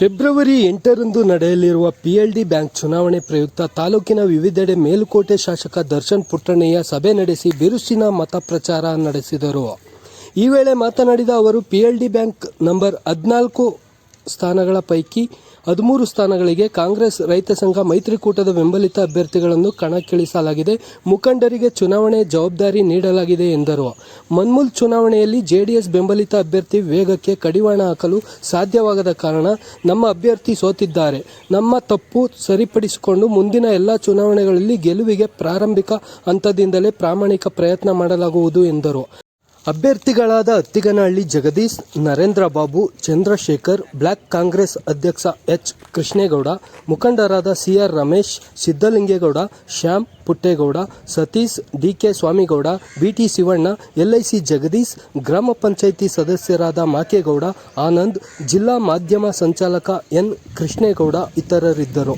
February ಎಂಟರಂದು ನಡೆಯಲಿರುವ PLD bank ಚುನಾವಣೆ ಪ್ರಯುಕ್ತ ತಾಲೂಕಿನ ವಿವಿಧೆಡೆ ಮೇಲುಕೋಟೆ ಶಾಸಕ ದರ್ಶನ್ ಪುಟ್ಟಣ್ಣಯ್ಯ ಸಭೆ ನಡೆಸಿ ಬಿರುಸಿನ ಮತ ಪ್ರಚಾರ ನಡೆಸಿದರು. ಈ ವೇಳೆ ಮಾತನಾಡಿದ ಅವರು, ಪಿಎಲ್ಡಿ ಬ್ಯಾಂಕ್ ನಂಬರ್ ಹದಿನಾಲ್ಕು ಸ್ಥಾನಗಳ ಪೈಕಿ ಹದಿಮೂರು ಸ್ಥಾನಗಳಿಗೆ ಕಾಂಗ್ರೆಸ್ ರೈತ ಸಂಘ ಮೈತ್ರಿಕೂಟದ ಬೆಂಬಲಿತ ಅಭ್ಯರ್ಥಿಗಳನ್ನು ಕಣಕ್ಕಿಳಿಸಲಾಗಿದೆ. ಮುಖಂಡರಿಗೆ ಚುನಾವಣೆ ಜವಾಬ್ದಾರಿ ನೀಡಲಾಗಿದೆ ಎಂದರು. ಮನ್ಮೂಲ್ ಚುನಾವಣೆಯಲ್ಲಿ ಜೆಡಿಎಸ್ ಬೆಂಬಲಿತ ಅಭ್ಯರ್ಥಿ ವೇಗಕ್ಕೆ ಕಡಿವಾಣ ಹಾಕಲು ಸಾಧ್ಯವಾಗದ ಕಾರಣ ನಮ್ಮ ಅಭ್ಯರ್ಥಿ ಸೋತಿದ್ದಾರೆ. ನಮ್ಮ ತಪ್ಪು ಸರಿಪಡಿಸಿಕೊಂಡು ಮುಂದಿನ ಎಲ್ಲ ಚುನಾವಣೆಗಳಲ್ಲಿ ಗೆಲುವಿಗೆ ಪ್ರಾರಂಭಿಕ ಹಂತದಿಂದಲೇ ಪ್ರಾಮಾಣಿಕ ಪ್ರಯತ್ನ ಮಾಡಲಾಗುವುದು ಎಂದರು. ಅಭ್ಯರ್ಥಿಗಳಾದ ಅತ್ತಿಗನಹಳ್ಳಿ ಜಗದೀಶ್, ನರೇಂದ್ರ ಬಾಬು, ಚಂದ್ರಶೇಖರ್, ಬ್ಲಾಕ್ ಕಾಂಗ್ರೆಸ್ ಅಧ್ಯಕ್ಷ ಎಚ್ ಕೃಷ್ಣೇಗೌಡ, ಮುಖಂಡರಾದ CR Ramesh Siddalingegowda Shyam Puttegowda, Satish DK Swamigowda, BT Shivanna, LIC Jagadish, ಗ್ರಾಮ ಪಂಚಾಯಿತಿ ಸದಸ್ಯರಾದ ಮಾಕೇಗೌಡ, ಆನಂದ್, ಜಿಲ್ಲಾ ಮಾಧ್ಯಮ ಸಂಚಾಲಕ ಎನ್ ಕೃಷ್ಣೇಗೌಡ ಇತರರಿದ್ದರು.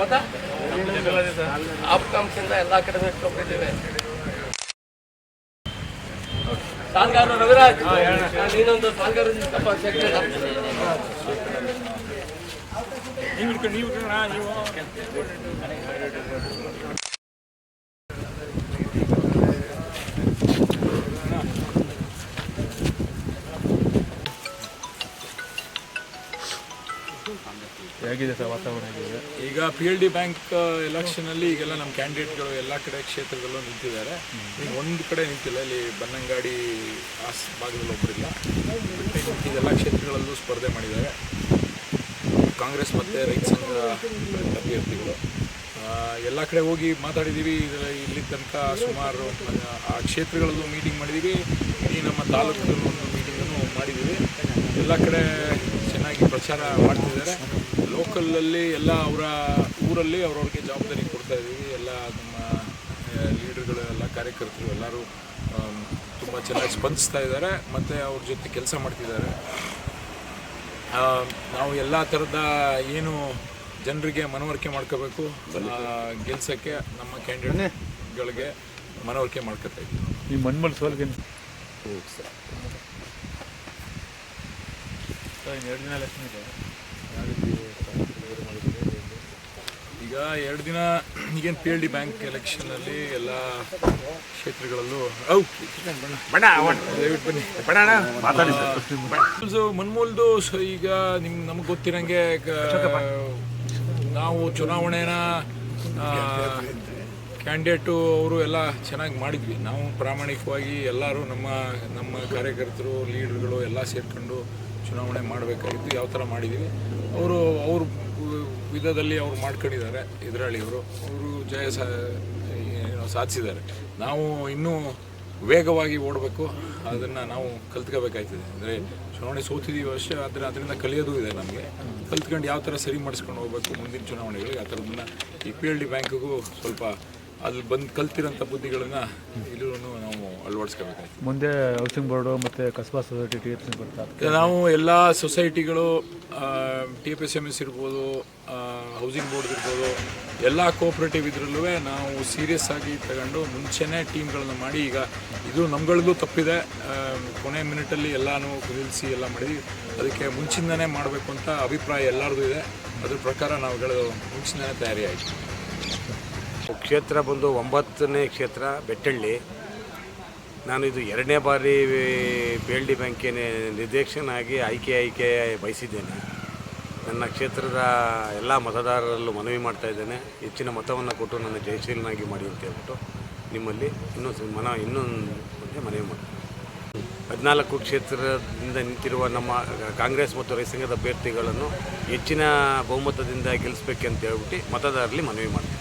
ಮತ್ತೆ? ಅಂಶದಿಂದ ಎಲ್ಲ ಕಡೆ ಇಟ್ಕೊಂಡಿದ್ದೇವೆ ಸಾಲ್ಗಾರರು ರವಿರಾಜ್ ನೀನೊಂದು ಸಾಲ್ಗಾರ ನೀವು ಸೆಕ್ರೆಟರಿ ಹೇಗಿದೆ ಸರ್ ವಾತಾವರಣ ಹೇಗಿದೆ? ಈಗ ಪಿ ಎಲ್ ಡಿ ಬ್ಯಾಂಕ್ ಎಲೆಕ್ಷನಲ್ಲಿ ಈಗೆಲ್ಲ ನಮ್ಮ ಕ್ಯಾಂಡಿಡೇಟ್ಗಳು ಎಲ್ಲ ಕಡೆ ಕ್ಷೇತ್ರದಲ್ಲೂ ನಿಂತಿದ್ದಾರೆ. ಒಂದು ಕಡೆ ನಿಂತಿಲ್ಲ, ಇಲ್ಲಿ ಬನ್ನಂಗಾಡಿ ಆ ಭಾಗದಲ್ಲಿ ಒಬ್ಬರಿಲ್ಲ ಎಲ್ಲ ಕ್ಷೇತ್ರಗಳಲ್ಲೂ ಸ್ಪರ್ಧೆ ಮಾಡಿದ್ದಾರೆ. ಕಾಂಗ್ರೆಸ್ ಮತ್ತು ರೈತ ಸಂಘ ಅಭ್ಯರ್ಥಿಗಳು. ಎಲ್ಲ ಕಡೆ ಹೋಗಿ ಮಾತಾಡಿದ್ದೀವಿ ಇದರ ಇಲ್ಲಿ ತನಕ ಸುಮಾರು, ಆ- ಕ್ಷೇತ್ರಗಳಲ್ಲೂ ಮೀಟಿಂಗ್ ಮಾಡಿದ್ದೀವಿ ಇಡೀ ನಮ್ಮ ತಾಲೂಕಲ್ಲೂ ಒಂದು ಮೀಟಿಂಗನ್ನು ಮಾಡಿದ್ದೀವಿ ಎಲ್ಲ ಕಡೆ ಪ್ರಚಾರ ಮಾಡ್ತಿದ್ದಾರೆ. ಲೋಕಲಲ್ಲಿ ಎಲ್ಲ ಅವರ ಊರಲ್ಲಿ ಅವ್ರವ್ರಿಗೆ ಜವಾಬ್ದಾರಿ ಕೊಡ್ತಾ ಇದ್ದೀವಿ. ಎಲ್ಲ ನಮ್ಮ ಲೀಡರ್ಗಳು ಎಲ್ಲ ಕಾರ್ಯಕರ್ತರು ಎಲ್ಲರೂ ತುಂಬ ಚೆನ್ನಾಗಿ ಸ್ಪಂದಿಸ್ತಾ ಇದ್ದಾರೆ. ಮತ್ತು ಅವ್ರ ಜೊತೆ ಕೆಲಸ ಮಾಡ್ತಿದ್ದಾರೆ. ನಾವು ಎಲ್ಲ ಥರದ ಏನು ಜನರಿಗೆ ಮನವರಿಕೆ ಮಾಡ್ಕೋಬೇಕು ಗೆಲ್ಸೋಕ್ಕೆ ನಮ್ಮ ಕ್ಯಾಂಡಿಡೇಟ್ಗಳಿಗೆ ಮನವರಿಕೆ ಮಾಡ್ಕೋತಾ ಇದ್ದೀವಿ. ಈ ಮಣ್ಮಲ್ ಸೋಲ್ಗೆ ಸರ್. ಇನ್ನು ಎರಡು ದಿನ ಎಲೆಕ್ಷನ್ ಇದೆ. ಯಾವ ರೀತಿ ಪ್ರಿಪೇರ್ ಮಾಡಿದ್ದೀರಿ? ಈಗ ಎರಡು ದಿನ ಈಗೇನು ಪಿ ಎಲ್ ಡಿ ಬ್ಯಾಂಕ್ ಎಲೆಕ್ಷನಲ್ಲಿ ಎಲ್ಲ ಕ್ಷೇತ್ರಗಳಲ್ಲೂ ಔ ಬಣ್ಣ ದಯವಿಟ್ಟು ಬನ್ನಿ. ಮಾತಾಡಿ. ಮನ್ಮೂಲ್ದು ಸೊ ಈಗ ನಿಮ್ ನಮ್ಗೆ ಗೊತ್ತಿರಂಗೆ ನಾವು ಚುನಾವಣೆನ ಕ್ಯಾಂಡಿಡೇಟು ಅವರು ಎಲ್ಲ ಚೆನ್ನಾಗಿ ಮಾಡಿದ್ವಿ. ನಾವು ಪ್ರಾಮಾಣಿಕವಾಗಿ ಎಲ್ಲರೂ ನಮ್ಮ ನಮ್ಮ ಕಾರ್ಯಕರ್ತರು ಲೀಡರ್ಗಳು ಎಲ್ಲ ಸೇರ್ಕೊಂಡು ಚುನಾವಣೆ ಮಾಡಬೇಕಾಗಿತ್ತು, ಯಾವ ಥರ ಮಾಡಿದ್ದೀವಿ ಅವರು, ಅವ್ರ ವಿಧದಲ್ಲಿ ಅವ್ರು ಮಾಡ್ಕೊಂಡಿದ್ದಾರೆ ಎದುರಾಳಿಯವರು ಅವರು ಜಯ ಸಾಧಿಸಿದ್ದಾರೆ. ನಾವು ಇನ್ನೂ ವೇಗವಾಗಿ ಓಡಬೇಕು. ಅದನ್ನು ನಾವು ಕಲ್ತ್ಕೋಬೇಕಾಯ್ತದೆ. ಅಂದರೆ ಚುನಾವಣೆ ಸೋತಿದ್ದೀವಿ ಅಷ್ಟೇ, ಆದರೆ ಅದರಿಂದ ಕಲಿಯೋದು ಇದೆ ನಮಗೆ. ಕಲ್ತ್ಕೊಂಡು ಯಾವ ಥರ ಸರಿ ಮಾಡಿಸ್ಕೊಂಡು ಹೋಗ್ಬೇಕು ಮುಂದಿನ ಚುನಾವಣೆಗಳಿಗೆ, ಆ ಥರದನ್ನ ಈ ಪಿ ಎಲ್ ಡಿ ಬ್ಯಾಂಕಿಗೂ ಸ್ವಲ್ಪ ಅಲ್ಲಿ ಬಂದು ಕಲ್ತಿರೋಂಥ ಬುದ್ಧಿಗಳನ್ನ ಇಲ್ಲೂ ನಾವು ಅಳವಡಿಸ್ಕೋಬೇಕಾಯ್ತು ಮುಂದೆ ಹೌಸಿಂಗ್ ಬೋರ್ಡು ಮತ್ತು ಕಸ್ಬಾ ಸೊಸೈಟಿ ಟಿ ಎಸ್ ಬರ್ತಾ ನಾವು ಎಲ್ಲ ಸೊಸೈಟಿಗಳು T F S M S ಇರ್ಬೋದು ಹೌಸಿಂಗ್ ಬೋರ್ಡ್ ಇರ್ಬೋದು ಎಲ್ಲ ಕೋಆಪ್ರೇಟಿವ್ ಇದ್ರಲ್ಲೂ ನಾವು ಸೀರಿಯಸ್ ಆಗಿ ತಗೊಂಡು ಮುಂಚೆನೇ ಟೀಮ್ಗಳನ್ನ ಮಾಡಿ ಈಗ ಇದು ನಮ್ಗಳದ್ದು ತಪ್ಪಿದೆ. ಕೊನೆ ಮಿನಿಟಲ್ಲಿ ಎಲ್ಲನೂ ನಿಲ್ಲಿಸಿ ಎಲ್ಲ ಮಾಡಿ ಅದಕ್ಕೆ ಮುಂಚಿಂದನೇ ಮಾಡಬೇಕು ಅಂತ ಅಭಿಪ್ರಾಯ ಎಲ್ಲರದು ಇದೆ. ಅದ್ರ ಪ್ರಕಾರ ನಾವುಗಳು ಮುಂಚಿಂದನೇ ತಯಾರಿ ಆಯಿತು ಕ್ಷೇತ್ರ ಬಂದು ಒಂಬತ್ತನೇ ಕ್ಷೇತ್ರ, ಬೆಟ್ಟಳ್ಳಿ. ನಾನು ಇದು ಎರಡನೇ ಬಾರಿ ಬೇಳ್ಳಿ ಬ್ಯಾಂಕಿನ ನಿರ್ದೇಶಕನಾಗಿ ಆಯ್ಕೆ ಆಯ್ಕೆ ಬಯಸಿದ್ದೇನೆ. ನನ್ನ ಕ್ಷೇತ್ರದ ಎಲ್ಲ ಮತದಾರರಲ್ಲೂ ಮನವಿ ಮಾಡ್ತಾಯಿದ್ದೇನೆ ಹೆಚ್ಚಿನ ಮತವನ್ನು ಕೊಟ್ಟು ನನ್ನ ಜಯಶೀಲನಾಗಿ ಮಾಡಿ ಅಂತ ಹೇಳ್ಬಿಟ್ಟು ನಿಮ್ಮಲ್ಲಿ ಇನ್ನೊಂದು ಮನ ಇನ್ನೊಂದು ಮನವಿ ಮಾಡ್ತೀನಿ. ಹದಿನಾಲ್ಕು ಕ್ಷೇತ್ರದಿಂದ ನಿಂತಿರುವ ನಮ್ಮ ಕಾಂಗ್ರೆಸ್ ಮತ್ತು ರೈತ ಸಂಘದ ಅಭ್ಯರ್ಥಿಗಳನ್ನು ಹೆಚ್ಚಿನ ಬಹುಮತದಿಂದ ಗೆಲ್ಲಿಸ್ಬೇಕಂತ ಹೇಳ್ಬಿಟ್ಟು ಮತದಾರರಲ್ಲಿ ಮನವಿ ಮಾಡ್ತೀನಿ.